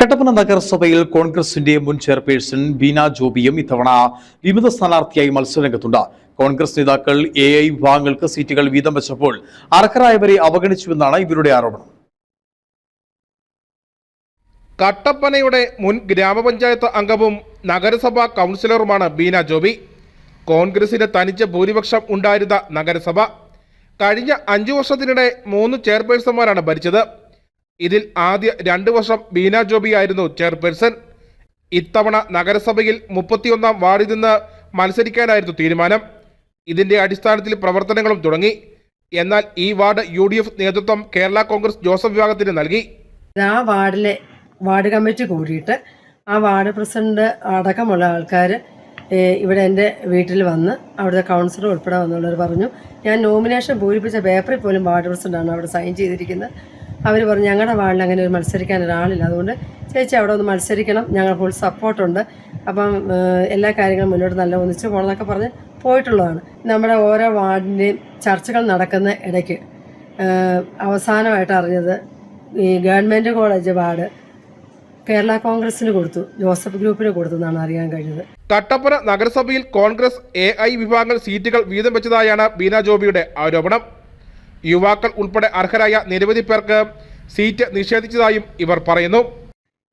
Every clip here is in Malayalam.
കട്ടപ്പന നഗരസഭയിൽ കോൺഗ്രസിന്റെ മുൻ ചെയർപേഴ്സൺ ബീന ജോബിയും ഇത്തവണ വിമത സ്ഥാനാർത്ഥിയായി മത്സരരംഗത്തുണ്ട്. കോൺഗ്രസ് നേതാക്കൾ എ ഐ വിഭാഗങ്ങൾക്ക് സീറ്റുകൾ വീതം വെച്ചപ്പോൾ അർഹരായവരെ അവഗണിച്ചുവെന്നാണ് ഇവരുടെ ആരോപണം. കട്ടപ്പനയുടെ മുൻ ഗ്രാമപഞ്ചായത്ത് അംഗവും നഗരസഭാ കൗൺസിലറുമാണ് ബീന ജോബി. കോൺഗ്രസിന് തനിച്ച ഭൂരിപക്ഷം ഉണ്ടായിരുന്ന നഗരസഭ കഴിഞ്ഞ അഞ്ചു വർഷത്തിനിടെ മൂന്ന് ചെയർപേഴ്സൺമാരാണ് ഭരിച്ചത്. ഇതിൽ ആദ്യ രണ്ട് വർഷം ബീന ജോബി ആയിരുന്നു ചെയർപേഴ്സൺ. ഇത്തവണ നഗരസഭയിൽ മുപ്പത്തിയൊന്നാം വാർഡിൽ നിന്ന് മത്സരിക്കാനായിരുന്നു തീരുമാനം. ഇതിന്റെ അടിസ്ഥാനത്തിൽ പ്രവർത്തനങ്ങളും തുടങ്ങി. എന്നാൽ ഈ വാർഡ് യു ഡി എഫ് നേതൃത്വം കേരള കോൺഗ്രസ് ജോസഫ് വിഭാഗത്തിന് നൽകി. ആ വാർഡിലെ വാർഡ് കമ്മിറ്റി കൂടിയിട്ട് ആ വാർഡ് പ്രസിഡന്റ് അടക്കമുള്ള ആൾക്കാർ ഇവിടെ എന്റെ വീട്ടിൽ വന്ന് അവിടുത്തെ കൗൺസിലർ ഉൾപ്പെടെ വന്നുള്ളവർ പറഞ്ഞു ഞാൻ നോമിനേഷൻ പൂരിപ്പിച്ച പേപ്പറിൽ പോലും വാർഡ് പ്രസിഡന്റാണ് അവിടെ സൈൻ ചെയ്തിരിക്കുന്നത്. അവർ പറഞ്ഞു ഞങ്ങളുടെ വാർഡിൽ അങ്ങനെ ഒരു മത്സരിക്കാൻ ഒരാളില്ല. അതുകൊണ്ട് ചേച്ചി അവിടെ ഒന്ന് മത്സരിക്കണം. ഞങ്ങൾ ഫുൾ സപ്പോർട്ടുണ്ട് അപ്പം എല്ലാ കാര്യങ്ങളും മുന്നോട്ട് നല്ല ഒന്നിച്ച് പോകണമെന്നൊക്കെ പറഞ്ഞ് പോയിട്ടുള്ളതാണ്. നമ്മുടെ ഓരോ വാർഡിന്റെയും ചർച്ചകൾ നടക്കുന്ന ഇടയ്ക്ക് അവസാനമായിട്ട് അറിഞ്ഞത് ഈ ഗവൺമെന്റ് കോളേജ് വാർഡ് കേരള കോൺഗ്രസിന് കൊടുത്തു. ജോസഫ് ഗ്രൂപ്പിന് കൊടുത്തു എന്നാണ് അറിയാൻ കഴിഞ്ഞത്. കട്ടപ്പന നഗരസഭയിൽ കോൺഗ്രസ് എ വിഭാഗങ്ങൾ സീറ്റുകൾ വീതം വെച്ചതായാണ് ബീന ജോബിയുടെ ആരോപണം. യുവാക്കൾ ഉൾപ്പെടെ അർഹരായ നിരവധി പേർക്ക് സീറ്റ് നിഷേധിച്ചതായും ഇവർ പറയുന്നു.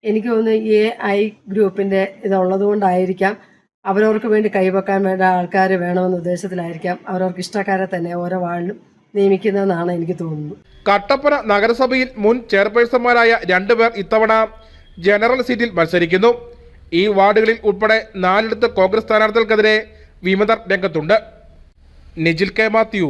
എനിക്ക് തോന്നുന്നു എ ഐ ഗ്രൂപ്പിന്റെ ഇതുള്ളത് കൊണ്ടായിരിക്കാം അവരവർക്ക് വേണ്ടി കൈവക്കാൻ വേണ്ട ആൾക്കാർ വേണമെന്ന ഉദ്ദേശത്തിലായിരിക്കാം അവരവർക്ക് ഇഷ്ടക്കാരെ തന്നെ ഓരോ വാർഡിലും നിയമിക്കുന്നതെന്നാണ് എനിക്ക് തോന്നുന്നത്. കട്ടപ്പന നഗരസഭയിൽ മുൻ ചെയർപേഴ്സൺമാരായ രണ്ടുപേർ ഇത്തവണ ജനറൽ സീറ്റിൽ മത്സരിക്കുന്നു. ഈ വാർഡുകളിൽ ഉൾപ്പെടെ നാലിടത്ത് കോൺഗ്രസ് സ്ഥാനാർത്ഥികൾക്കെതിരെ വിമതർ രംഗത്തുണ്ട്. Nijil K Mathew